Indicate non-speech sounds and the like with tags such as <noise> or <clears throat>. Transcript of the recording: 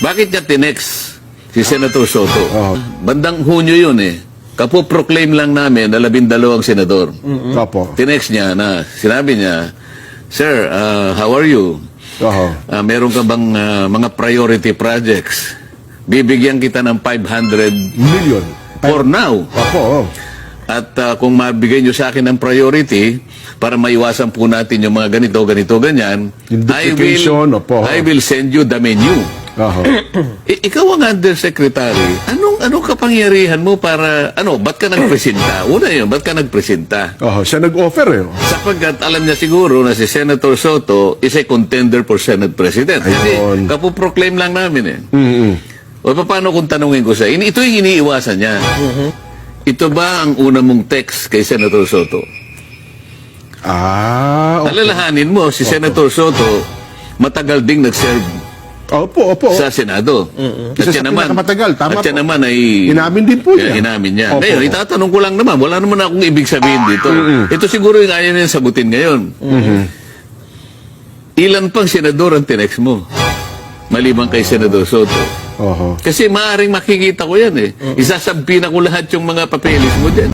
Bakit niya tinex si Senator Soto? Oo. Bandang Hunyo yun eh. Kapo-proclaim lang namin na labindalawang senador. Opo. Tinex niya na, sinabi niya, Sir, uh, how are you? Oho. Ah, meron ka bang ah, mga priority projects? Bibigyan kita ng 500 Million. for now. Opo. oh. At ah, kung mabigay nyo sa akin ng priority, para maiwasan po natin yung mga ganito, ganito, ganyan, I will, opo. I will send you the menu. Oho. <clears throat> I- ikaw ang undersecretary. Anong anong kapangyarihan mo para ano, ba't ka nagpresenta? Una 'yun, ba't ka nagpresenta? Oho. Siya nag-offer eh. Sapagkat alam niya siguro na si Senator Soto is a contender for Senate President. Kasi Ayun. kapoproclaim lang namin eh. Mm-mm. O paano kung tanungin ko sa ini ito yung iniiwasan niya. Ito ba ang una mong text kay Senator Soto? Ah. Okay. Alalahanin mo, si Senator Soto matagal ding nag-serve Opo, opo. sa Senado. At Isa sa pinakamatagal, tama at siya po. naman ay... Inamin din po niya. Inamin niya. Opo. Ngayon, itatanong ko lang naman, wala naman akong ibig sabihin dito. Ito siguro yung ayaw niya sagutin ngayon. Ilan pang senador ang tinex mo? Maliban kay Senador Soto. Oho. Kasi maaaring makikita ko yan eh. Isasampina ko lahat yung mga papeles mo dyan.